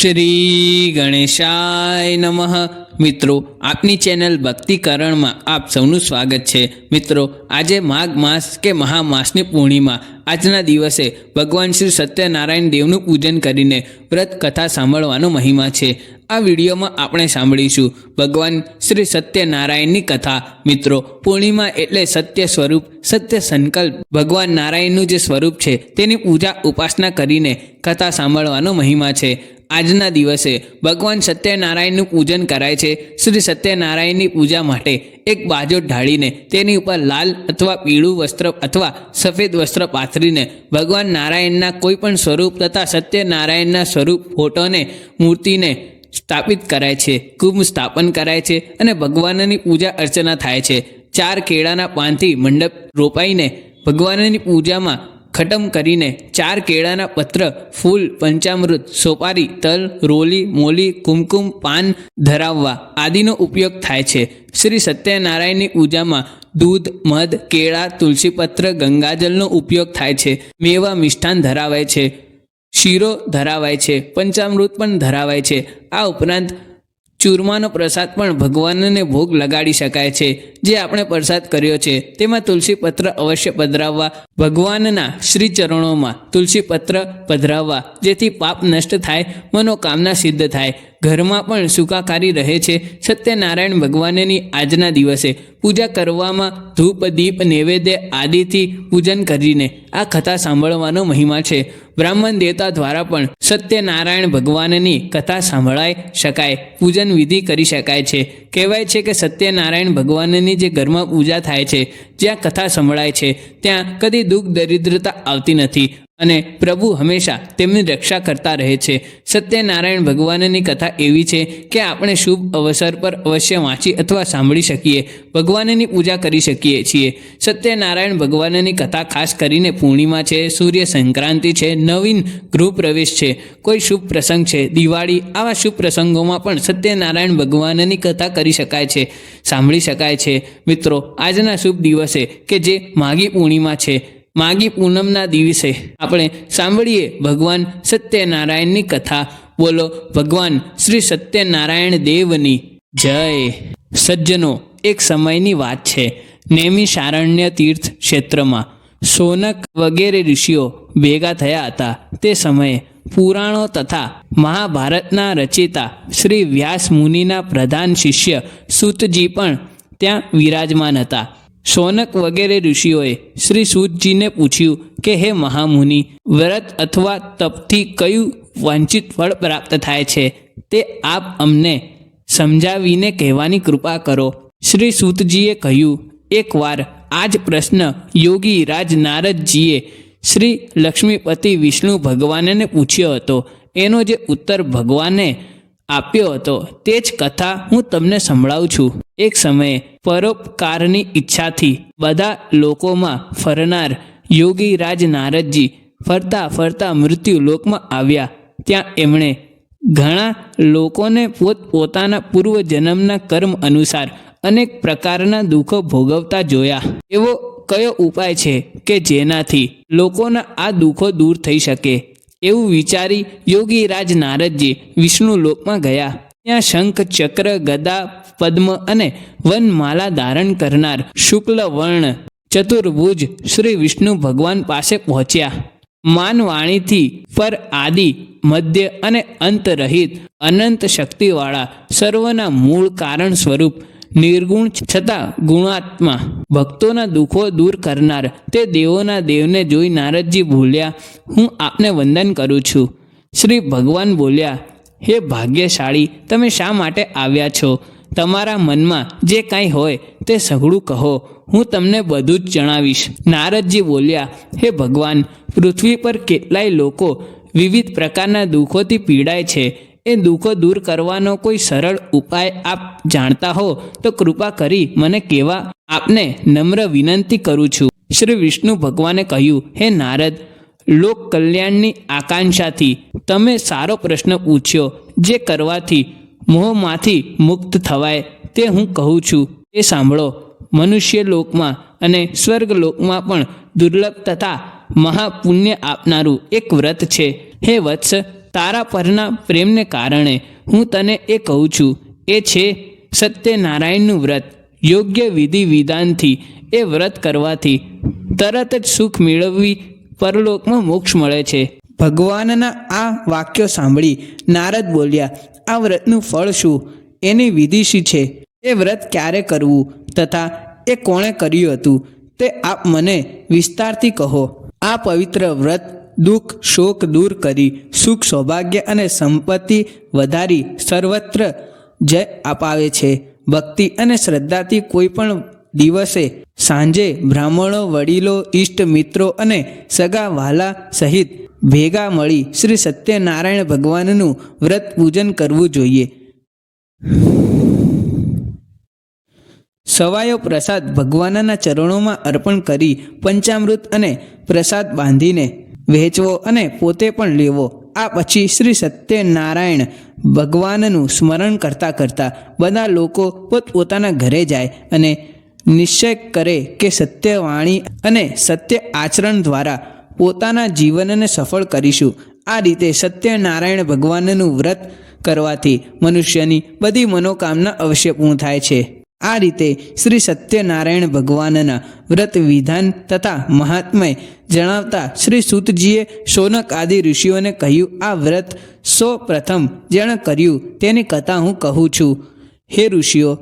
શ્રી ગણેશાય નમઃ. મિત્રો, આપની ચેનલ ભક્તિકરણમાં આપ સૌનું સ્વાગત છે. મિત્રો, આજે માઘ માસ કે મહામાસની પૂર્ણિમા આજના દિવસે ભગવાન શ્રી સત્યનારાયણ દેવનું પૂજન કરીને વ્રત કથા સાંભળવાનો મહિમા છે. આ વિડીયોમાં આપણે સાંભળીશું ભગવાન શ્રી સત્યનારાયણની કથા. મિત્રો, પૂર્ણિમા એટલે સત્ય સ્વરૂપ, સત્ય સંકલ્પ. ભગવાન નારાયણનું જે સ્વરૂપ છે, તેની પૂજા ઉપાસના કરીને કથા સાંભળવાનો મહિમા છે. આજના દિવસે ભગવાન સત્યનારાયણનું પૂજન કરાય છે. શ્રી સત્યનારાયણની પૂજા માટે એક બાજુ ઢાળીને તેની ઉપર લાલ અથવા પીળું વસ્ત્ર અથવા સફેદ વસ્ત્ર પાથરીને ભગવાન નારાયણના કોઈ પણ સ્વરૂપ તથા સત્યનારાયણના સ્વરૂપ ફોટોને, મૂર્તિને સ્થાપિત કરાય છે, કુંભ સ્થાપન કરાય છે અને ભગવાનની પૂજા અર્ચના થાય છે. ચાર કેળાના પાનથી મંડપ રોપાઈને ભગવાનની પૂજામાં ખટમ કરીને ચાર કેળાના પત્ર, ફૂલ, પંચામૃત, સોપારી, તલ, રોલી, મોલી, કુમકુમ, પાન ધરાવવા આદિનો ઉપયોગ થાય છે. શ્રી સત્યનારાયણની પૂજામાં દૂધ, મધ, કેળા, તુલસીપત્ર, ગંગાજળનો ઉપયોગ થાય છે. મેવા મિષ્ઠાન ધરાવાય છે. શીરો ધરાવાય છે. પંચામૃત પણ ધરાવાય છે. આ ઉપરાંત ચૂરમાનો પ્રસાદ પણ ભગવાનને ભોગ લગાડી શકાય છે, જે આપણે પ્રસાદ કર્યો છે. તેમાં તુલસી પત્ર અવશ્ય પધરાવવા, ભગવાનના શ્રી ચરણોમાં તુલસી પત્ર પધરાવવા, જેથી પાપ નષ્ટ થાય, મનોકામના સિદ્ધ થાય. ઘરમાં પણ સુખાકારી રહે છે. સત્યનારાયણ ભગવાનની આજના દિવસે પૂજા કરવામાં ધૂપ, દીપ, નૈવેદ્ય આદિથી પૂજન કરીને આ કથા સાંભળવાનો મહિમા છે. બ્રાહ્મણ દેવતા દ્વારા પણ સત્યનારાયણ ભગવાનની કથા સાંભળાઈ શકાય, પૂજન વિધિ કરી શકાય છે. કહેવાય છે કે સત્યનારાયણ ભગવાનની જે ઘરમાં પૂજા થાય છે, જ્યાં કથા સંભળાય છે, ત્યાં કદી દુઃખ, દરિદ્રતા આવતી નથી. અને પ્રભુ હંમેશા તેમની રક્ષા કરતા રહે છે. સત્યનારાયણ ભગવાનની કથા એવી છે કે આપણે શુભ અવસર પર અવશ્ય વાંચી અથવા સાંભળી શકીએ, ભગવાનની પૂજા કરી શકીએ છીએ. સત્યનારાયણ ભગવાનની કથા ખાસ કરીને પૂર્ણિમા છે સૂર્ય સંક્રાંતિ છે, નવીન ગૃહ પ્રવેશ છે, કોઈ શુભ પ્રસંગ છે, દિવાળી, આવા શુભ પ્રસંગોમાં પણ સત્યનારાયણ ભગવાનની કથા કરી શકાય છે, સાંભળી શકાય છે. મિત્રો, આજના શુભ દિવસે કે જે માઘી પૂર્ણિમા છે માગી પૂનમના દિવસે આપણે સાંભળીએ ભગવાન સત્યનારાયણની કથા. બોલો, ભગવાન શ્રી સત્યનારાયણ દેવની જય. સજ્જનો, એક સમયની વાત છે. નેમી શારણ્ય તીર્થ ક્ષેત્રમાં સોનક વગેરે ઋષિઓ ભેગા થયા હતા. તે સમયે પુરાણો તથા મહાભારતના રચિતા શ્રી વ્યાસ મુનિના પ્રધાન શિષ્ય સૂતજી પણ ત્યાં વિરાજમાન હતા. સોનક વગેરે ઋષિઓએ શ્રી સૂતજીને પૂછ્યું કે, હે મહામુનિ, વ્રત અથવા તપથી કયું વંચિત ફળ પ્રાપ્ત થાય છે? તે આપ અમને સમજાવીને કહેવાની કૃપા કરો. શ્રી સૂતજીએ કહ્યું, એકવાર આ જ પ્રશ્ન યોગી રાજ નારદજીએ શ્રી લક્ષ્મીપતિ વિષ્ણુ ભગવાનને પૂછ્યો હતો. એનો જે ઉત્તર ભગવાને આપ્યો હતો. તે જ કથા હું તમને સંભળાવું છું. એક સમયે પરોપકારની ઈચ્છાથી બધા લોકોમાં ફરનાર યોગી રાજ નારદજી ફરતા ફરતા મૃત્યુ લોકમાં આવ્યા. ત્યાં એમણે ઘણા લોકોને પોત પોતાના પૂર્વ જન્મના કર્મ અનુસાર અનેક પ્રકારના દુઃખો ભોગવતા જોયા. એવો કયો ઉપાય છે કે જેનાથી લોકોના આ દુઃખો દૂર થઈ શકે? એવું વિચારી યોગી રાજ નારદજી વિષ્ણુ લોકમાં ગયા. ત્યાં શંખ, ચક્ર, ગદા, પદ્મ અને વનમાલા ધારણ કરનાર શુક્લ વર્ણ, ચતુર્ભુજ શ્રી વિષ્ણુ ભગવાન પાસે પહોંચ્યા. માનવાણીથી પર આદિ, મધ્ય અને અંત રહિત અનંત શક્તિવાળા સર્વના મૂળ કારણ સ્વરૂપ નિર્ગુણ છતાં ગુણાત્મા ભક્તોના દુઃખો દૂર કરનાર તે દેવોના દેવને જોઈ નારદજી બોલ્યા, હું આપને વંદન કરું છું. શ્રી ભગવાન બોલ્યા, હે ભાગ્યશાળી, તમે શા માટે આવ્યા છો? તમારા મનમાં જે કાંઈ હોય તે સઘળું કહો. હું તમને બધું જ જણાવીશ. નારદજી બોલ્યા, હે ભગવાન, પૃથ્વી પર કેટલાય લોકો વિવિધ પ્રકારના દુઃખોથી પીડાય છે. એ દુઃખો દૂર કરવાનો કોઈ સરળ ઉપાય આપ જાણતા હો, તો કૃપા કરી મને કહેવા આપને નમ્ર વિનંતી કરું છું. શ્રી વિષ્ણુ ભગવાને કહ્યું, હે નારદ, લોક કલ્યાણની આકાંક્ષાથી તમે સારો પ્રશ્ન પૂછ્યો જે કરવાથી મોહમાંથી મુક્ત થવાય, તે હું કહું છું. એ સાંભળો, મનુષ્ય લોકમાં અને સ્વર્ગ લોકમાં પણ દુર્લભ તથા મહાપુણ્ય આપનારું એક વ્રત છે. હે વત્સ તારા પરના પ્રેમને કારણે હું તને એ કહું છું, એ છે, સત્યનારાયણનું વ્રત. યોગ્ય વિધિ વિધાનથી એ વ્રત કરવાથી તરત જ સુખ મેળવવી પરલોકમાં મોક્ષ મળે છે. ભગવાનના આ વાક્યો સાંભળી નારદ બોલ્યા, આ વ્રતનું ફળ શું? એની વિધિ શું છે? એ વ્રત ક્યારે કરવું તથા એ કોણે કર્યું હતું? તે આપ મને વિસ્તારથી કહો. આ પવિત્ર વ્રત દુઃખ, શોક દૂર કરી, સુખ, સૌભાગ્ય અને સંપત્તિ વધારી સર્વત્ર જય અપાવે છે. ભક્તિ અને શ્રદ્ધાથી કોઈ પણ દિવસે સાંજે બ્રાહ્મણો, વડીલો, ઈષ્ટ મિત્રો અને સગા વાલા સહિત ભેગા મળી શ્રી સત્યનારાયણ ભગવાનનું વ્રત પૂજન કરવું જોઈએ. સવાયો પ્રસાદ ભગવાનના ચરણોમાં અર્પણ કરી પંચામૃત અને પ્રસાદ બાંધીને વહેંચવો અને પોતે પણ લેવો. આ પછી શ્રી સત્યનારાયણ ભગવાનનું સ્મરણ કરતાં કરતાં બધા લોકો પોતપોતાના ઘરે જાય અને નિશ્ચય કરે કે સત્યવાણી અને સત્ય આચરણ દ્વારા પોતાના જીવનને સફળ કરીશું. આ રીતે સત્યનારાયણ ભગવાનનું વ્રત કરવાથી મનુષ્યની બધી મનોકામના અવશ્ય પૂર્ણ થાય છે. આ રીતે શ્રી સત્યનારાયણ ભગવાનના વ્રત વિધાન તથા મહાત્મય જણાવતા શ્રી સૂતજીએ સોનક આદિ ઋષિઓને કહ્યું, આ વ્રત સૌ પ્રથમ જેણે કર્યું તેની કથા હું કહું છું. હે ઋષિઓ,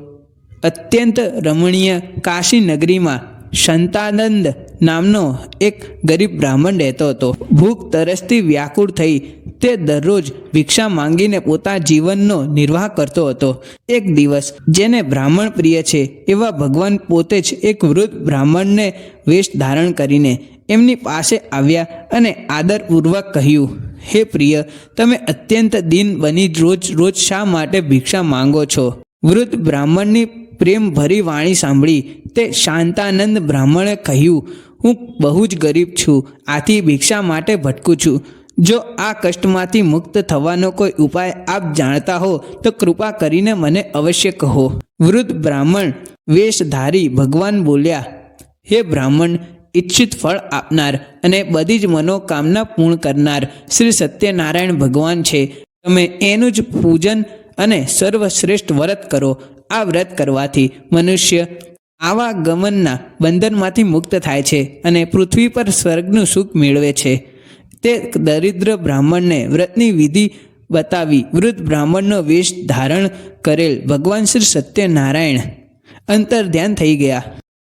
અત્યંત રમણીય કાશી નગરીમાં શંતાનંદ નામનો એક ગરીબ બ્રાહ્મણ રહેતો હતો. ભૂખ, તરસથી વ્યાકુળ થઈ તે દરરોજ ભિક્ષા માંગીને પોતા જીવનનો નિર્વાહ કરતો હતો. એક દિવસ જેને બ્રાહ્મણ પ્રિય છે એવા ભગવાન પોતે જ એક વૃદ્ધ બ્રાહ્મણને વેશ ધારણ કરીને એમની પાસે આવ્યા અને આદરપૂર્વક કહ્યું, હે પ્રિય, તમે અત્યંત દિન બની રોજ રોજ શા માટે ભિક્ષા માંગો છો? વૃદ્ધ બ્રાહ્મણની પ્રેમ ભરી વાણી સાંભળી તે શાંતાનંદ બ્રાહ્મણે કહ્યું હું બહુ જ ગરીબ છું, આથી ભિક્ષા માટે ભટકું છું. જો આ કષ્ટમાંથી મુક્ત થવાનો કોઈ ઉપાય આપ જાણતા હો, તો કૃપા કરીને મને અવશ્ય કહો. વૃદ્ધ બ્રાહ્મણ વેશધારી ભગવાન બોલ્યા, હે બ્રાહ્મણ, ઈચ્છિત ફળ આપનાર અને બધી જ મનોકામના પૂર્ણ કરનાર શ્રી સત્યનારાયણ ભગવાન છે. તમે એનું જ પૂજન અને સર્વશ્રેષ્ઠ વ્રત કરો. આ વ્રત કરવાથી મનુષ્ય આવા ગમનના બંધનમાંથી મુક્ત થાય છે અને પૃથ્વી પર સ્વર્ગનું સુખ મેળવે છે. તે દરિદ્ર બ્રાહ્મણને વ્રતની વિધિ બતાવી વૃદ્ધ બ્રાહ્મણનો વેશ ધારણ કરેલ ભગવાન શ્રી સત્યનારાયણ અંતર ધ્યાન થઈ ગયા.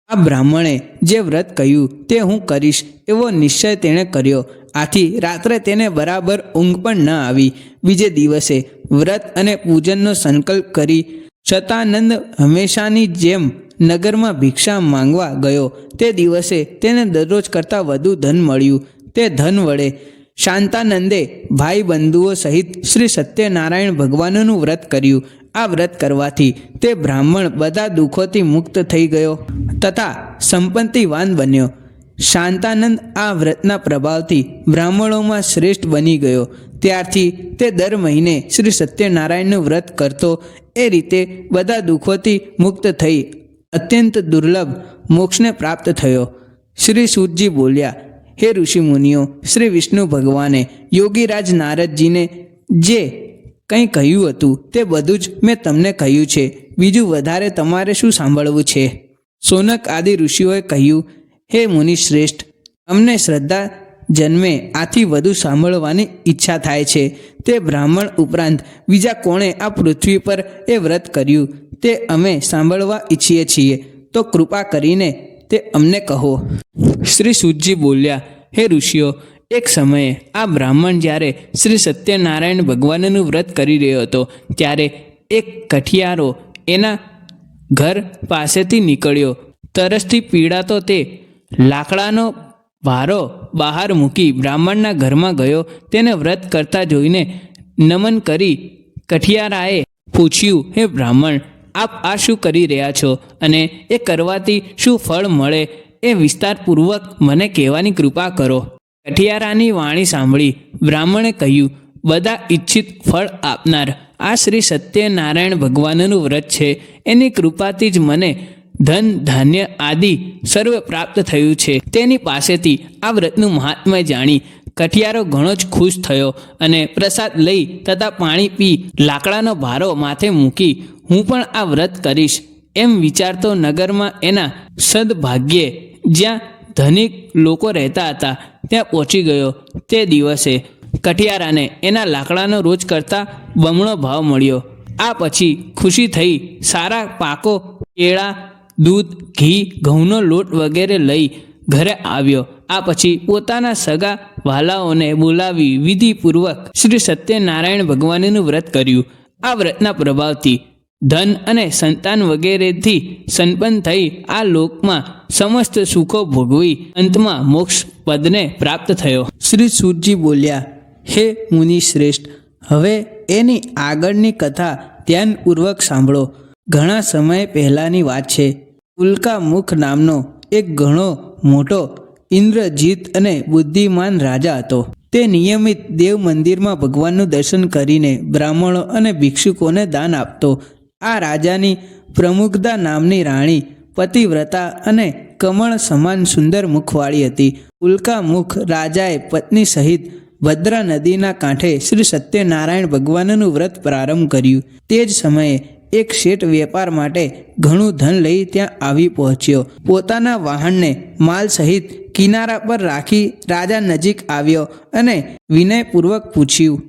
આ બ્રાહ્મણે જે વ્રત કહ્યું તે હું કરીશ એવો નિશ્ચય તેણે કર્યો. આથી રાત્રે તેને બરાબર ઊંઘ પણ ન આવી. બીજે દિવસે વ્રત અને પૂજનનો સંકલ્પ કરી શતાનંદ હંમેશાની જેમ નગરમાં ભિક્ષા માંગવા ગયો. તે દિવસે તેને દરરોજ કરતાં વધુ ધન મળ્યું. તે ધન વડે શાંતાનંદે ભાઈ બંધુઓ સહિત શ્રી સત્યનારાયણ ભગવાનનું વ્રત કર્યું. આ વ્રત કરવાથી તે બ્રાહ્મણ બધા દુઃખોથી મુક્ત થઈ ગયો તથા સંપત્તિવાન બન્યો. શાંતાનંદ આ વ્રતના પ્રભાવથી બ્રાહ્મણોમાં શ્રેષ્ઠ બની ગયો. ત્યારથી તે દર મહિને શ્રી સત્યનારાયણનું વ્રત કરતો. એ રીતે બધા દુઃખોથી મુક્ત થઈ અત્યંત દુર્લભ મોક્ષને પ્રાપ્ત થયો. શ્રી સૂતજી બોલ્યા, હે ઋષિમુનિઓ, શ્રી વિષ્ણુ ભગવાને, યોગીરાજ નારદજીને જે કંઈ કહ્યું હતું તે બધું જ મેં તમને કહ્યું છે. બીજું વધારે તમારે શું સાંભળવું છે? સોનક આદિ ઋષિઓએ કહ્યું, હે મુનિ શ્રેષ્ઠ, અમને શ્રદ્ધા જન્મે આથી વધુ સાંભળવાની ઈચ્છા થાય છે. તે બ્રાહ્મણ ઉપરાંત બીજા કોણે આ પૃથ્વી પર એ વ્રત કર્યું? તે અમે સાંભળવા ઈચ્છીએ છીએ. તો કૃપા કરીને તે અમને કહો. શ્રી સૂતજી બોલ્યા, હે ઋષિઓ, એક સમયે આ બ્રાહ્મણ જ્યારે શ્રી સત્યનારાયણ ભગવાનનું વ્રત કરી રહ્યો હતો, ત્યારે એક કઠિયારો એના ઘર પાસેથી નીકળ્યો. તરસથી પીડાતો તે લાકડાનો ભારો બહાર મૂકી બ્રાહ્મણના ઘરમાં ગયો. તેને વ્રત કરતા જોઈને નમન કરી કઠિયારાએ પૂછ્યું, હે બ્રાહ્મણ આપ આ શું કરી રહ્યા છો? અને એ કરવાથી શું ફળ મળે? એ વિસ્તારપૂર્વક મને કહેવાની કૃપા કરો. કઠિયારાની વાણી સાંભળી બ્રાહ્મણે કહ્યું, બધા ઈચ્છિત ફળ આપનાર. આ શ્રી સત્યનારાયણ ભગવાનનું વ્રત છે. એની કૃપાથી જ મને ધન, ધાન્ય આદિ સર્વ પ્રાપ્ત થયું છે. તેની પાસેથી આ વ્રતનું મહાત્મા જાણી કઠિયારો ઘણો જ ખુશ થયો અને પ્રસાદ લઈ તથા પાણી પી લાકડાનો ભારો માથે મૂકી, હું પણ આ વ્રત કરીશ. એમ વિચારતો નગરમાં એના સદભાગ્યે જ્યાં ધનિક લોકો રહેતા હતા, ત્યાં પહોંચી ગયો. તે દિવસે કઠિયારાને એના લાકડાનો રોજ કરતાં બમણો ભાવ મળ્યો. આ પછી ખુશી થઈ સારા પાકો, કેળા દૂધ, ઘી, ઘઉંનો લોટ વગેરે લઈ ઘરે આવ્યો. આ પછી પોતાના સગા વાલાઓને બોલાવી વિધિપૂર્વક શ્રી સત્યનારાયણ ભગવાનનું વ્રત કર્યું. આ વ્રતના પ્રભાવથી ધન અને સંતાન વગેરેથી સંપન્ન થઈ આ લોકમાં સમસ્ત સુખો ભોગવી અંતમાં મોક્ષ પદને પ્રાપ્ત થયો. શ્રી સૂરજી બોલ્યા, હે મુનિ શ્રેષ્ઠ, હવે એની આગળની કથા ધ્યાનપૂર્વક સાંભળો. ઘણા સમય પહેલાંની વાત છે. ઉલ્કા મુખ નામનો એક ઘણો મોટો ઇન્દ્રજીત અને બુદ્ધિમાન રાજા હતો. તે નિયમિત દેવ મંદિરમાં ભગવાનનું દર્શન કરીને બ્રાહ્મણો અને ભિક્ષુકોને દાન આપતો. આ રાજાની પ્રમુખદા નામની રાણી, પતિવ્રતા અને કમળ સમાન સુંદર મુખવાળી હતી. ઉલ્કામુખ રાજાએ પત્ની સહિત ભદ્રા નદીના કાંઠે શ્રી સત્યનારાયણ ભગવાનનું વ્રત પ્રારંભ કર્યું. તે જ સમયે એક શેઠ વેપાર માટે ઘણું ધન લઈ ત્યાં આવી પહોંચ્યો. પોતાના વાહનને માલ સહિત કિનારા પર રાખી રાજા નજીક આવ્યો અને વિનયપૂર્વક પૂછ્યું,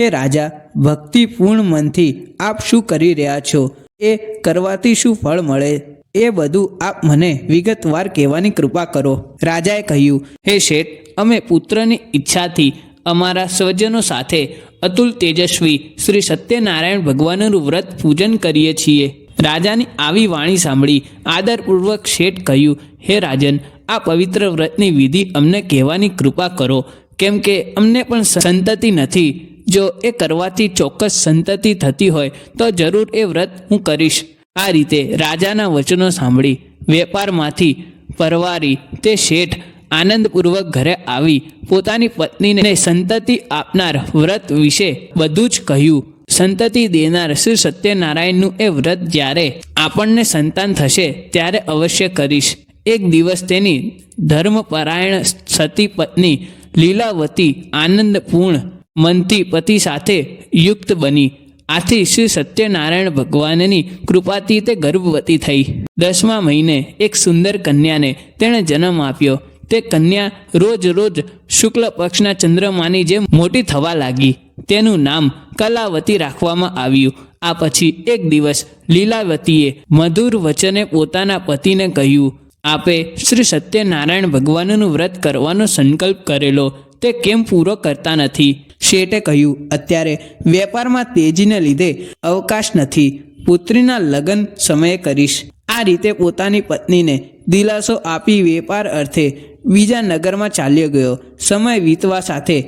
હે રાજા, ભક્તિપૂર્ણ મનથી આપ શું કરી રહ્યા છો? એ કરવાથી શું ફળ મળે? એ બધું આપ મને વિગતવાર કહેવાની કૃપા કરો. રાજાએ કહ્યું, હે શેઠ, અમે પુત્રની ઈચ્છાથી અમારા સ્વજનો સાથે અતુલ તેજસ્વી શ્રી સત્યનારાયણ ભગવાનનું વ્રત પૂજન કરીએ છીએ. રાજાની આવી વાણી સાંભળી આદરપૂર્વક શેઠ કહ્યું, હે રાજન, આ પવિત્ર વ્રતની વિધિ અમને કહેવાની કૃપા કરો. કેમ કે અમને પણ સંતતિ નથી. જો એ કરવાથી ચોક્કસ સંતતિ થતી હોય, તો જરૂર એ વ્રત હું કરીશ. આ રીતે રાજાના વચનો સાંભળી વેપારમાંથી પરવારી તે શેઠ આનંદપૂર્વક ઘરે આવી પોતાની પત્નીને સંતતિ આપનાર વ્રત વિશે બધું જ કહ્યું. સંતતિ દેનાર શ્રી સત્યનારાયણનું એ વ્રત જ્યારે આપણને સંતાન થશે ત્યારે અવશ્ય કરીશ. એક દિવસ તેની ધર્મપરાયણ સતી પત્ની લીલાવતી આનંદપૂર્ણ મનથી પતિ સાથે યુક્ત બની. આથી શ્રી સત્યનારાયણ ભગવાનની કૃપાથી તે ગર્ભવતી થઈ. દસમા મહિને એક સુંદર કન્યાને તેણે જન્મ આપ્યો. તે કન્યા રોજ રોજ શુક્લ પક્ષના ચંદ્રમાની જેમ મોટી થવા લાગી. તેનું નામ કલાવતી રાખવામાં આવ્યું. આ પછી એક દિવસ લીલાવતીએ મધુર વચને પોતાના પતિને કહ્યું, આપે શ્રી સત્યનારાયણ ભગવાનનું વ્રત કરવાનો સંકલ્પ કરેલો. તે કેમ પૂરો કરતા નથી? શેઠે કહ્યું, અત્યારે વેપારમાં તેજીને લીધે અવકાશ નથી. પુત્રીના લગ્ન સમયે કરીશ. આ રીતે પોતાની પત્નીને દિલાસો આપી વેપાર અર્થે બીજા નગરમાં ચાલ્યો ગયો. સમય વીતવા સાથે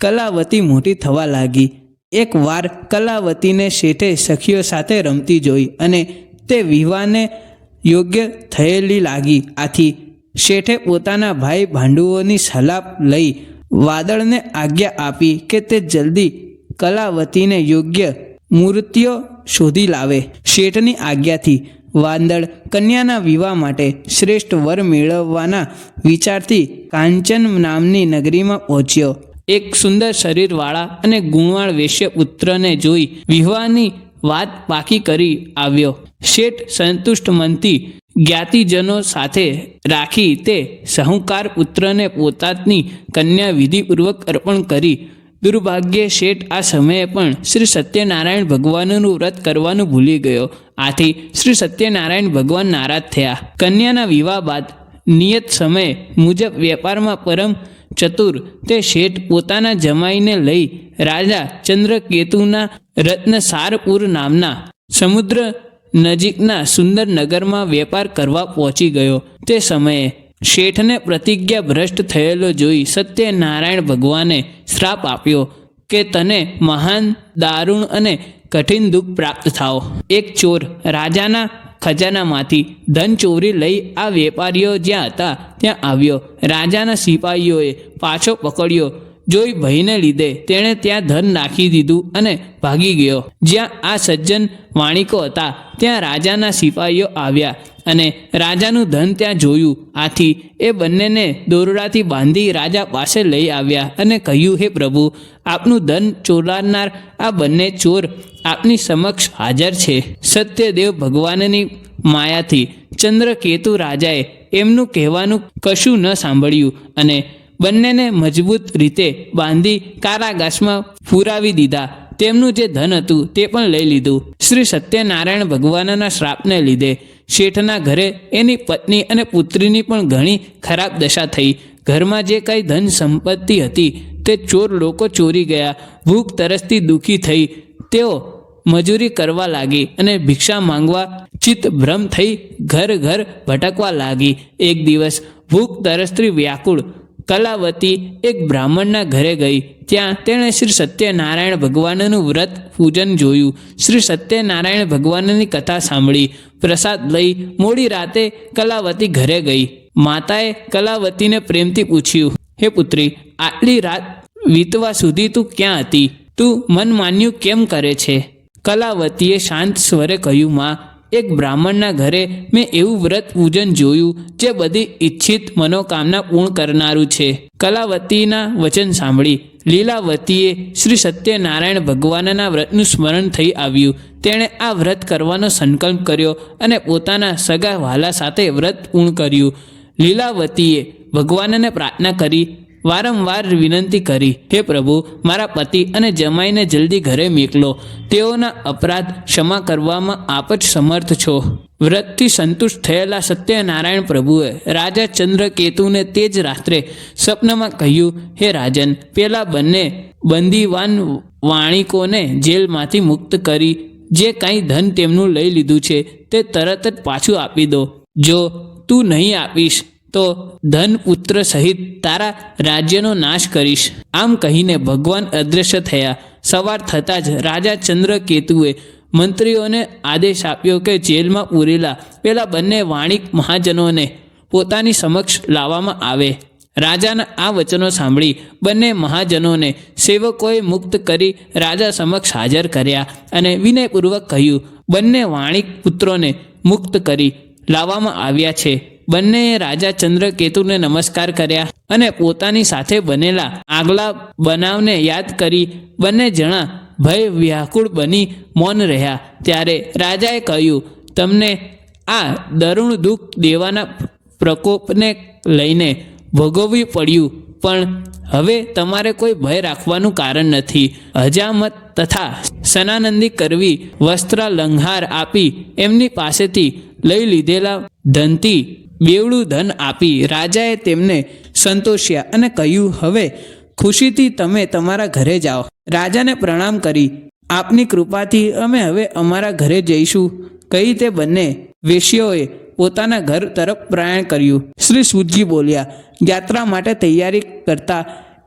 કલાવતી મોટી થવા લાગી. એક વાર કલાવતીને શેઠે સખીઓ સાથે રમતી જોઈ અને તે વિવાહને યોગ્ય થયેલી લાગી. આથી શેઠે પોતાના ભાઈ ભાંડુઓની સલાહ લઈ વાદળને આજ્ઞા આપી કે તે જલ્દી કલાવતીને યોગ્ય મૂર્તિઓ શોધી લાવે. શેઠની આજ્ઞાથી વાંદળ કન્યાના વિવાહ માટે શ્રેષ્ઠ વર મેળવવાના વિચારથી કાંચન નામની નગરીમાં પહોંચ્યો. એક સુંદર શરીરવાળા અને ગુણવાળ વેશ્ય પુત્રને જોઈ વિવાહની વાત પાકી કરી આવ્યો. શેઠ સંતુષ્ટ મનથી જ્ઞાતિજનો સાથે રાખી તે સહુકાર પુત્રને પોતાની કન્યા વિધિપૂર્વક અર્પણ કરી દુર્ભાગ્યે શેઠ આ સમયે પણ શ્રી સત્યનારાયણ ભગવાનનું વ્રત કરવાનું ભૂલી ગયો. આથી શ્રી સત્યનારાયણ ભગવાન નારાજ થયા. કન્યાના વિવાહ બાદ નિયત સમય મુજબ વેપારમાં પરમ ચતુર તે શેઠ પોતાના જમાઈને લઈ રાજા ચંદ્રકેતુના રત્નસારપુર નામના સમુદ્ર નજીકના સુંદર નગરમાં વેપાર કરવા પહોંચી ગયો. તે સમયે શેઠને પ્રતિજ્ઞા ભ્રષ્ટ થયેલો જોઈ સત્યનારાયણ ભગવાને શ્રાપ આપ્યો કે તને મહાન, દારૂણ અને કઠિન દુઃખ પ્રાપ્ત થાઓ. એક ચોર રાજાના ખજાનામાંથી ધન ચોરી લઈ આ વેપારીઓ જ્યાં હતા ત્યાં આવ્યો. રાજાના સિપાહીઓએ પાછો પકડ્યો. જોઈ ભયને લીધે તેણે ત્યાં ધન નાખી દીધું અને ભાગી ગયો. જ્યાં આ સજ્જન વાણિકો હતા, ત્યાં રાજાના સિપાહીઓ આવ્યા અને રાજાનું ધન ત્યાં જોયું. આથી એ બંનેને દોરડાથી બાંધી રાજા પાસે લઈ આવ્યા અને કહ્યું, હે પ્રભુ, આપનું ધન ચોરાનાર આ બંને ચોર આપની સમક્ષ હાજર છે. સત્યદેવ ભગવાનની માયાથી ચંદ્રકેતુ રાજાએ એમનું કહેવાનું કશું ન સાંભળ્યું અને બંનેને મજબૂત રીતે બાંધી કારાગાસમાં પુરાવી દીધા. તેમનું જે ધન હતું તે પણ લઈ લીધું. શ્રી સત્યનારાયણ ભગવાનના શ્રાપને લીધે શેઠના ઘરે એની પત્ની અને પુત્રીની પણ ઘણી ખરાબ દશા થઈ. ઘરમાં જે કાંઈ ધન સંપત્તિ હતી તે ચોર લોકો ચોરી ગયા. ભૂખ તરસથી દુઃખી થઈ. તેઓ મજૂરી કરવા લાગી અને ભિક્ષા માંગવા ચિત્ત ભ્રમ થઈ ઘર ઘર ભટકવા લાગી. એક દિવસ ભૂખ તરસથી વ્યાકુળ કલાવતી એક બ્રાહ્મણના ઘરે ગઈ. ત્યાં તેણે શ્રી સત્યનારાયણ ભગવાનનું વ્રત પૂજન જોયું. શ્રી સત્યનારાયણ ભગવાનની કથા સાંભળી. પ્રસાદ લઈ મોડી રાતે કલાવતી ઘરે ગઈ. માતાએ કલાવતીને પ્રેમથી પૂછ્યું, હે પુત્રી, આટલી રાત વીતવા સુધી તું ક્યાં હતી? તું મન માન્યું કેમ કરે છે? કલાવતીએ શાંત સ્વરે કહ્યું, માં એક બ્રાહ્મણના ઘરે મેં એવું વ્રત પૂજન જોયું જે બધી ઈચ્છિત મનોકામના પૂર્ણ કરનારું છે. કલાવતીના વચન સાંભળી લીલાવતીએ શ્રી સત્યનારાયણ ભગવાનના વ્રતનું સ્મરણ થઈ આવ્યું. તેણે આ વ્રત કરવાનો સંકલ્પ કર્યો અને પોતાના સગા વ્હાલા સાથે વ્રત પૂર્ણ કર્યું. લીલાવતીએ ભગવાનને પ્રાર્થના કરી વારંવાર વિનંતી કરી, હે પ્રભુ, મારા પતિ અને જમાઈને જલ્દી ઘરે મોકલો. તેઓના અપરાધ ક્ષમા કરવામાં આપ જ સમર્થ છો. વ્રતથી સંતુષ્ટ થયેલા સત્યનારાયણ પ્રભુએ રાજા ચંદ્રકેતુને તે જ રાત્રે સ્વપ્નમાં કહ્યું, હે રાજન, પેલા બંને બંદીવાન વાણિકોને જેલમાંથી મુક્ત કરી, જે કાંઈ ધન તેમનું લઈ લીધું છે, તે તરત જ પાછું આપી દો. જો તું નહીં આપીશ તો ધન પુત્ર સહિત તારા રાજ્યનો નાશ કરીશ. આમ કહીને ભગવાન અદૃશ્ય થયા. સવાર થતાં જ રાજા ચંદ્રકેતુએ મંત્રીઓને આદેશ આપ્યો કે જેલમાં પૂરેલા પેલા બંને વાણિક મહાજનોને પોતાની સમક્ષ લાવવામાં આવે. રાજાના આ વચનો સાંભળી બંને મહાજનોને સેવકોએ મુક્ત કરી રાજા સમક્ષ હાજર કર્યા અને વિનયપૂર્વક કહ્યું, બંને વાણિક પુત્રોને મુક્ત કરી લાવવામાં આવ્યા છે. બંનેએ રાજા ચંદ્રકેતુને નમસ્કાર કર્યા અને પોતાની સાથે બનેલા આગલા બનાવને યાદ કરી બંને જણા ભય વ્યાકુળ બની મૌન રહ્યા. ત્યારે રાજાએ કહ્યું, તમને આ દરુણ દુઃખ દેવાના પ્રકોપને લઈને ભોગવવી પડ્યું, પણ હવે તમારે કોઈ ભય રાખવાનું કારણ નથી. હજામત તથા સનાનંદી કરવી વસ્ત્રાલંહાર આપી એમની પાસેથી લઈ લીધેલા ધનથી બેવડું ધન આપી રાજાએ તેમને સંતોષ્યા અને કહ્યું, હવે ખુશીથી તમે તમારા ઘરે જાઓ. રાજાને પ્રણામ કરી, આપની કૃપાથી અમે હવે અમારા ઘરે જઈશું. કહી તે બંને વેશ્યોએ પોતાના ઘર તરફ પ્રયાણ કર્યું. શ્રી સુજી બોલ્યા, યાત્રા માટે તૈયારી કરતા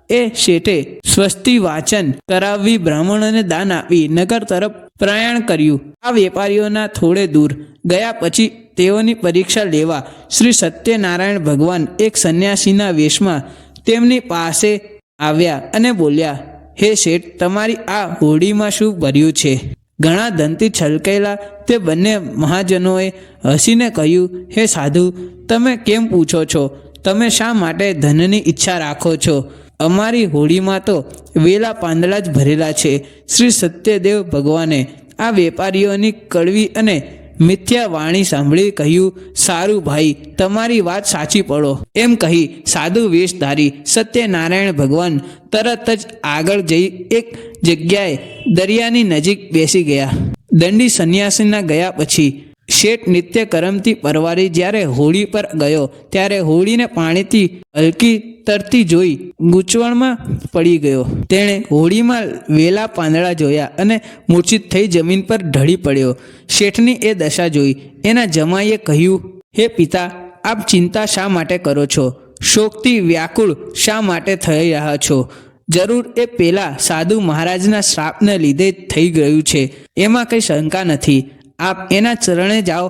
એ શેઠે સ્વસ્તિ વાચન કરાવી બ્રાહ્મણોને દાન આપી નગર તરફ પ્રયાણ કર્યું. આ વેપારીઓના થોડે દૂર ગયા પછી તેઓની પરીક્ષા લેવા શ્રી સત્યનારાયણ ભગવાન એક સંન્યાસીના વેશમાં તેમની પાસે આવ્યા અને બોલ્યા, હે શેઠ, તમારી આ હોડીમાં શું ભર્યું છે? ઘણા ધનથી છલકેલા તે બંને મહાજનોએ હસીને કહ્યું, હે સાધુ, તમે કેમ પૂછો છો? તમે શા માટે ધનની ઈચ્છા રાખો છો? અમારી હોડીમાં તો વેલા પાંદડા જ ભરેલા છે. શ્રી સત્યદેવ ભગવાને આ વેપારીઓની કડવી અને મિથ્યા વાણી સાંભળી કહ્યું, સારું ભાઈ, તમારી વાત સાચી પડો. એમ કહી સાધુ વેશધારી સત્યનારાયણ ભગવાન તરત જ આગળ જઈ એક જગ્યાએ દરિયાની નજીક બેસી ગયા. દંડી સંન્યાસીના ગયા પછી શેઠ નિત્ય કરમથી પરવારી જ્યારે હોળી પર ગયો, ત્યારે હોળીને પાણીથી હલકી તરતી જોઈ ગૂંચવણમાં પડી ગયો. તેણે હોળીમાં વેલા પાંદડા જોયા અને મૂર્છિત થઈ જમીન પર ઢળી પડ્યો. શેઠની એ દશા જોઈ. એના જમાઈએ કહ્યું, હે પિતા, આપ ચિંતા શા માટે કરો છો? શોકથી વ્યાકુળ શા માટે થઈ રહ્યા છો? જરૂર એ પેલા સાધુ મહારાજના શ્રાપને લીધે થઈ ગયું છે. એમાં કંઈ શંકા નથી. આપ એના ચરણે જાઓ,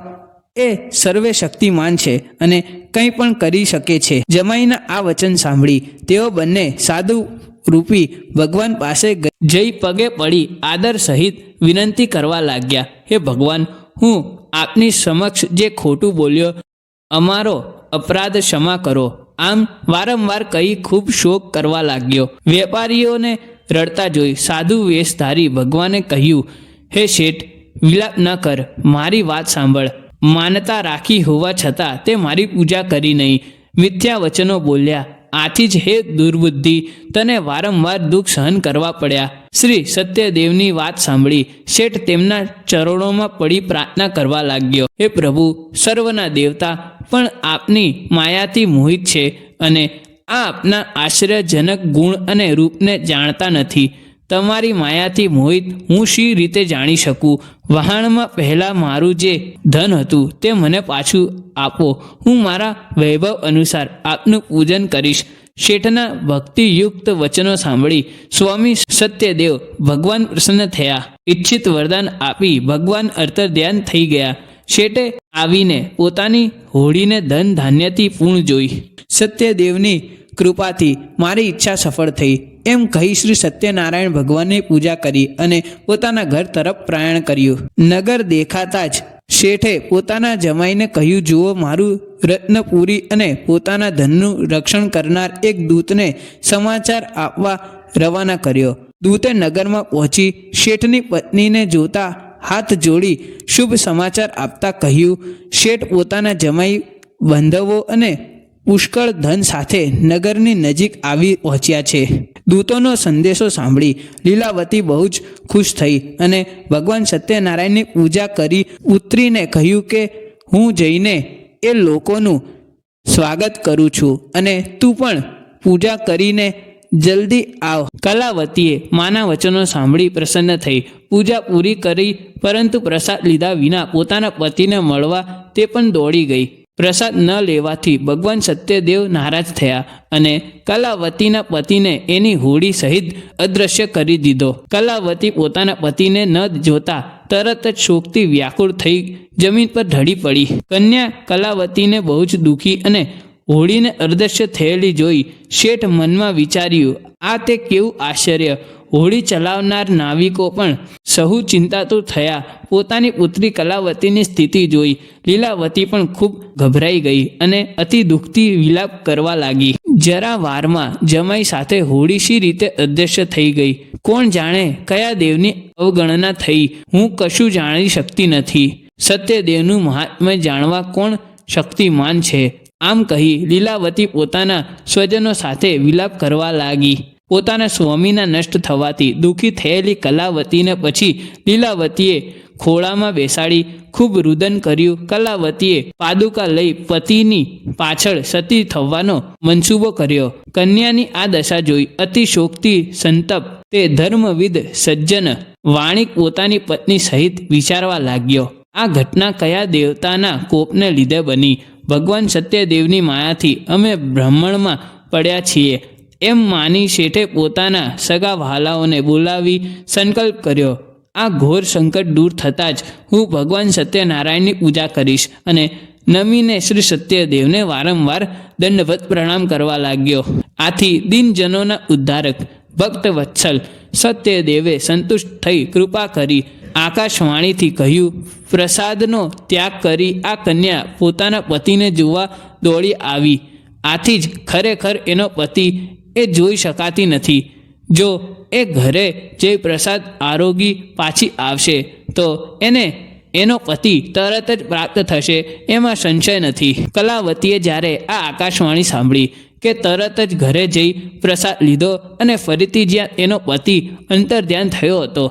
એ સર્વે શક્તિમાન છે અને કંઈ પણ કરી શકે છે. જમાઈના આ વચન સાંભળી, તેઓ બંને સાધુ રૂપી ભગવાન પાસે જઈ પગે પડી, આદર સહિત વિનંતી કરવા લાગ્યા, હે ભગવાન, હું આપની સમક્ષ જે ખોટું બોલ્યો, અમારો અપરાધ ક્ષમા કરો. આમ વારંવાર કહી ખૂબ શોક કરવા લાગ્યો. વેપારીઓને રડતા જોઈ સાધુ વેશધારી ભગવાને કહ્યું, હે શેઠ વિલાપ ન કર, મારી વાત સાંભળ. માનતા રાખી હોવા છતાં તે મારી પૂજા કરી નહીં. મિથ્યા વચનો બોલ્યા, આથી જ હે દુર્બુદ્ધિ, તને વારંવાર દુઃખ સહન કરવા પડ્યા. શ્રી સત્યદેવની વાત સાંભળી, શેઠ તેમના ચરણોમાં પડી પ્રાર્થના કરવા લાગ્યો, હે પ્રભુ, સર્વના દેવતા, પણ આપની માયાથી મોહિત છે અને આ આપના આશ્ચર્યજનક ગુણ અને રૂપને જાણતા નથી. તમારી માયાથી મોહિત હું શી રીતે જાણી શકું? વહાણમાં પહેલાં મારું જે ધન હતું તે મને પાછું આપો. હું મારા વૈભવ અનુસાર આપનું પૂજન કરીશ. શેઠના ભક્તિયુક્ત વચનો સાંભળી સ્વામી સત્યદેવ ભગવાન પ્રસન્ન થયા. ઈચ્છિત વરદાન આપી ભગવાન અર્તધ્યાન થઈ ગયા. શેઠે આવીને પોતાની હોડીને ધન ધાન્યથી પૂર્ણ જોઈ. સત્યદેવની કૃપાથી મારી ઈચ્છા સફળ થઈ. એમ કહી શ્રી સત્યનારાયણ ભગવાનની પૂજા કરી અને પોતાના ઘર તરફ પ્રયાણ કર્યું. નગર દેખાતા જ શેઠે પોતાના જમાઈને કહ્યું, જુઓ, મારું રત્નપુરી અને પોતાના ધનનું રક્ષણ કરનાર એક દૂતને સમાચાર આપવા રવાના કર્યો. દૂતે નગરમાં પહોંચી શેઠની પત્નીને જોતા હાથ જોડી શુભ સમાચાર આપતા કહ્યું, શેઠ, પોતાના જમાઈ બંધવો અને પુષ્કળ ધન સાથે નગરની નજીક આવી પહોંચ્યા છે. દૂતોનો સંદેશો સાંભળી લીલાવતી બહુ જ ખુશ થઈ અને ભગવાન સત્યનારાયણની પૂજા કરી ઉતરીને કહ્યું કે, હું જઈને એ લોકોનું સ્વાગત કરું છું અને તું પણ પૂજા કરીને જલ્દી આવ. કલાવતીએ માના વચનો સાંભળી પ્રસન્ન થઈ. પૂજા પૂરી કરી, પરંતુ પ્રસાદ લીધા વિના પોતાના પતિને મળવા તે પણ દોડી ગઈ. પ્રસાદ ન લેવાથી ભગવાન સત્યદેવ નારાજ થયા અને કલાવતીના પતિને એની હોડી સહિત અદૃશ્ય કરી દીધો. કલાવતી પોતાના પતિને ન જોતા તરત જ શોકથી વ્યાકુળ થઈ જમીન પર ઢળી પડી. કન્યા કલાવતીને બહુ જ દુઃખી અને હોડીને અદ્રશ્ય થયેલી જોઈ શેઠ મનમાં વિચાર્યું, આ તે કેવું આશ્ચર્ય! હોડી ચલાવનાર નાવિકો પણ સહુ ચિંતાતુર થયા. પોતાની પુત્રી કલાવતીની સ્થિતિ જોઈ. લીલાવતી પણ ખૂબ ગભરાઈ ગઈ અને અતિ દુઃખથી વિલાપ કરવા લાગી. જરા વારમાં જમાઈ સાથે હોડી શી રીતે અદૃશ્ય થઈ ગઈ? કોણ જાણે કયા દેવની અવગણના થઈ? હું કશું જાણી શકતી નથી. સત્યદેવનું મહાત્મ્ય જાણવા કોણ શક્તિમાન છે? આમ કહી લીલાવતી પોતાના સ્વજનો સાથે વિલાપ કરવા લાગી. પોતાના સ્વામીના નષ્ટ થવાથી દુઃખી થયેલી કલાવતીને પછી લીલાવતીએ ખોળામાં બેસાડી ખૂબ રુદન કર્યું. કલાવતીએ પાદુકા લઈ પતિની પાછળ સતી થવાનો મનસૂબો કર્યો. કન્યાની આ દશા જોઈ અતિશોક્તિ સંતપ તે ધર્મવિદ સજ્જન વાણિક પોતાની પત્ની સહિત વિચારવા લાગ્યો. આ ઘટના કયા દેવતાના કોપને લીધે બની? ભગવાન સત્યદેવની માયાથી અમે બ્રાહ્મણમાં પડ્યા છીએ. એમ માની શેઠે પોતાના સગા વહાલાઓને બોલાવી સંકલ્પ કર્યો. આ ઘોર સંકટ દૂર થતાં જ હું ભગવાન સત્યનારાયણની પૂજા કરીશ અને નમીને શ્રી સત્યદેવને વારંવાર દંડવત પ્રણામ કરવા લાગ્યો. આથી દિનજનોના ઉદ્ધારક ભક્ત વત્સલ સત્યદેવે સંતુષ્ટ થઈ કૃપા કરી આકાશવાણીથી કહ્યું, પ્રસાદનો ત્યાગ કરી આ કન્યા પોતાના પતિને જોવા દોડી આવી. આથી જ ખરેખર એનો પતિ એ જોઈ શકાતી નથી. જો એ ઘરે જે પ્રસાદ આરોગી પાછી આવશે, તો એને એનો પતિ તરત જ પ્રાપ્ત થશે, એમાં સંશય નથી. કલાવતીએ જ્યારે આ આકાશવાણી સાંભળી કે તરત જ ઘરે જઈ પ્રસાદ લીધો અને ફરીથી જ્યાં એનો પતિ અંતર ધ્યાન થયો હતો,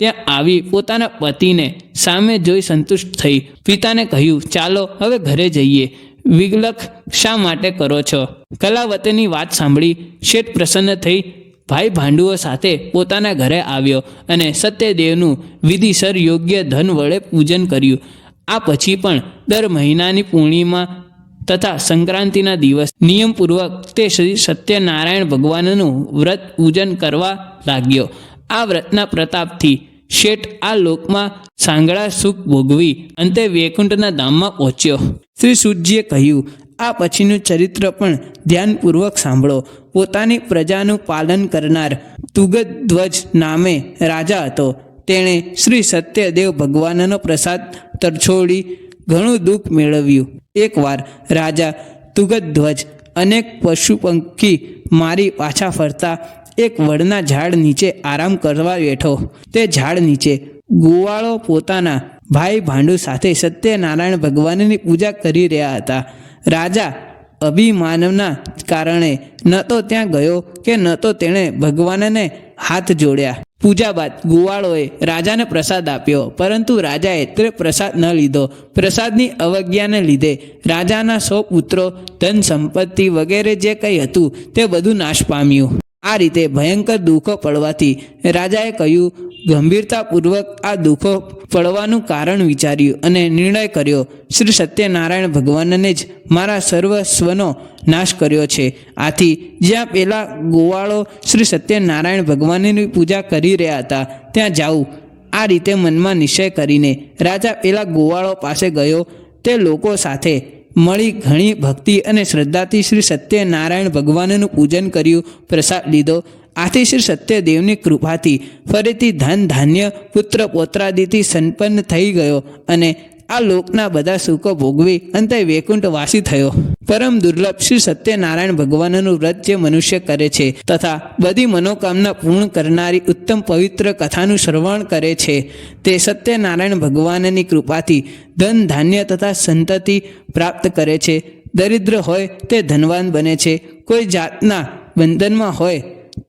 ત્યાં આવી પોતાના પતિને સામે જોઈ સંતુષ્ટ થઈ. પિતાને કહ્યું, ચાલો, હવે ઘરે જઈએ. વિગલખ શા માટે કરો છો? કલાવતની વાત સાંભળી શેઠ પ્રસન્ન થઈ ભાઈ ભાંડુઓ સાથે પોતાના ઘરે આવ્યો અને સત્યદેવનું વિધિસર યોગ્ય ધન વડે પૂજન કર્યું. આ પછી પણ દર મહિનાની પૂર્ણિમા તથા સંક્રાંતિના દિવસ નિયમપૂર્વક તે શ્રી સત્યનારાયણ ભગવાનનું વ્રત પૂજન કરવા લાગ્યો. આ વ્રતના પ્રતાપથી શેઠ આ લોકમાં સાંગળા સુખ ભોગવી અંતે વૈકુંઠના ધામમાં પહોંચ્યો. શ્રી સૂર્યજીએ કહ્યું, આ પછીનું ચરિત્ર પણ ધ્યાનપૂર્વક સાંભળો. પોતાની પ્રજાનું પાલન કરનાર તુગધ્વજ નામે રાજા હતો. તેણે શ્રી સત્યદેવ ભગવાનનો પ્રસાદ તરછોડી ઘણું દુઃખ મેળવ્યું. એકવાર રાજા તુગધ્વજ અનેક પશુ પંખી મારી પાછા ફરતા એક વડના ઝાડ નીચે આરામ કરવા બેઠો. તે ઝાડ નીચે ગોવાળો પોતાના ભાઈ ભાંડુ સાથે સત્યનારાયણ ભગવાનની પૂજા કરી રહ્યા હતા. રાજા અભિમાનના કારણે ન તો ત્યાં ગયો કે ન તો તેણે ભગવાનને હાથ જોડ્યા. પૂજા બાદ ગુવાળોએ રાજાને પ્રસાદ આપ્યો, પરંતુ રાજાએ તે પ્રસાદ ન લીધો. પ્રસાદની અવજ્ઞાને લીધે રાજાના સો પુત્રો ધન સંપત્તિ વગેરે જે કંઈ હતું તે બધું નાશ પામ્યું. આ રીતે ભયંકર દુઃખો પડવાથી રાજાએ કહ્યું, ગંભીરતાપૂર્વક આ દુઃખો પડવાનું કારણ વિચાર્યું અને નિર્ણય કર્યો. શ્રી સત્યનારાયણ ભગવાનને જ મારા સર્વસ્વનો નાશ કર્યો છે. આથી જ્યાં પેલા ગોવાળો શ્રી સત્યનારાયણ ભગવાનની પૂજા કરી રહ્યા હતા, ત્યાં જાઉં. આ રીતે મનમાં નિશ્ચય કરીને રાજા પેલા ગોવાળો પાસે ગયો. તે લોકો સાથે મળી ઘણી ભક્તિ અને શ્રદ્ધાથી શ્રી સત્યનારાયણ ભગવાનનું પૂજન કર્યું, પ્રસાદ લીધો. આથી શ્રી સત્યદેવની કૃપાથી ફરીથી ધન, ધાન્ય, પુત્ર, પોત્રાદિથી સંપન્ન થઈ ગયો અને આ લોકના બધા સુખો ભોગવી અંતે વૈકુંઠ વાસી થયો. પરમ દુર્લભ શ્રી સત્યનારાયણ ભગવાનનું વ્રત જે મનુષ્ય કરે છે તથા બધી મનોકામના પૂર્ણ કરનારી ઉત્તમ પવિત્ર કથાનું શ્રવણ કરે છે, તે સત્યનારાયણ ભગવાનની કૃપાથી ધન, ધાન્ય તથા સંતતિ પ્રાપ્ત કરે છે. દરિદ્ર હોય તે ધનવાન બને છે. કોઈ જાતના બંધનમાં હોય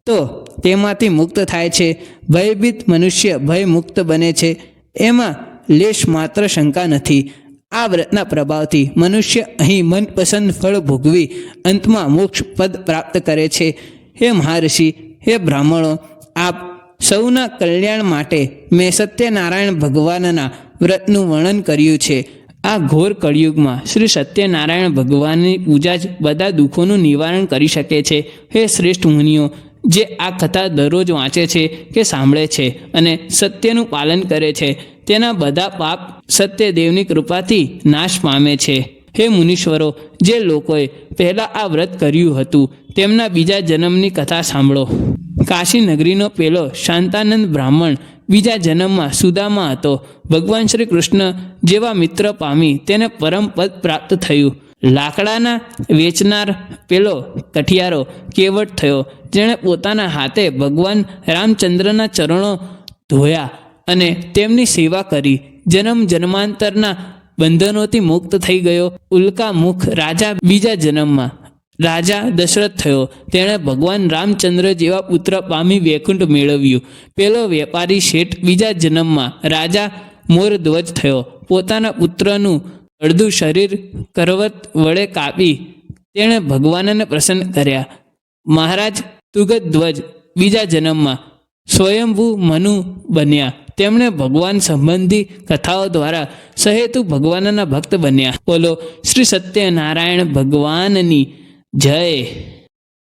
તો તેમાંથી મુક્ત થાય છે. ભયભીત મનુષ્ય ભય મુક્ત બને છે. એમાં લેશ માત્ર શંકા નથી. આ વ્રતના પ્રભાવથી મનુષ્ય અહીં મનપસંદ ફળ ભોગવી અંતમાં મોક્ષ પદ પ્રાપ્ત કરે છે. હે મહર્ષિ, હે બ્રાહ્મણો, આપ સૌના કલ્યાણ માટે મેં સત્યનારાયણ ભગવાનના વ્રતનું વર્ણન કર્યું છે. આ ઘોર કળિયુગમાં શ્રી સત્યનારાયણ ભગવાનની પૂજા જ બધા દુઃખોનું નિવારણ કરી શકે છે. હે શ્રેષ્ઠ મુનિઓ જે આ કથા દરરોજ વાંચે છે કે સાંભળે છે અને સત્યનું પાલન કરે છે, તેના બધા પાપ સત્યદેવની કૃપાથી નાશ પામે છે. હે મુનીશ્વરો, જે લોકોએ પહેલાં આ વ્રત કર્યું હતું, તેમના બીજા જન્મની કથા સાંભળો. કાશી નગરીનો પેલો શાંતાનંદ બ્રાહ્મણ બીજા જન્મમાં સુદામાં હતો. ભગવાન શ્રી કૃષ્ણ જેવા મિત્ર પામી તેને પરમ પદ પ્રાપ્ત થયું. લાકડાના વેચનાર પેલો કઠિયારો કેવટ થયો. જેણે પોતાના હાથે ભગવાન રામચંદ્રના ચરણો ધોયા અને તેમની સેવા કરી. જન્મ જન્માંતરના બંધનોથી મુક્ત થઈ ગયો. ઉલ્કા મુખ રાજા બીજા જન્મમાં. રાજા દશરથ થયો. તેણે ભગવાન રામચંદ્ર જેવા પુત્ર પામી વૈકુંઠ મેળવ્યું. પેલો વેપારી શેઠ બીજા જન્મમાં રાજા મોરધ્વજ થયો. પોતાના પુત્રનું અડધું શરીર કરવત વડે કાપી તેણે ભગવાનને પ્રસન્ન કર્યા. મહારાજ તુગધ્વજ બીજા જન્મમાં સ્વયંભૂ મનુ બન્યા. તેમણે ભગવાન સંબંધી કથાઓ દ્વારા સહેતુ ભગવાનના ભક્ત બન્યા. બોલો, શ્રી સત્યનારાયણ ભગવાનની જય.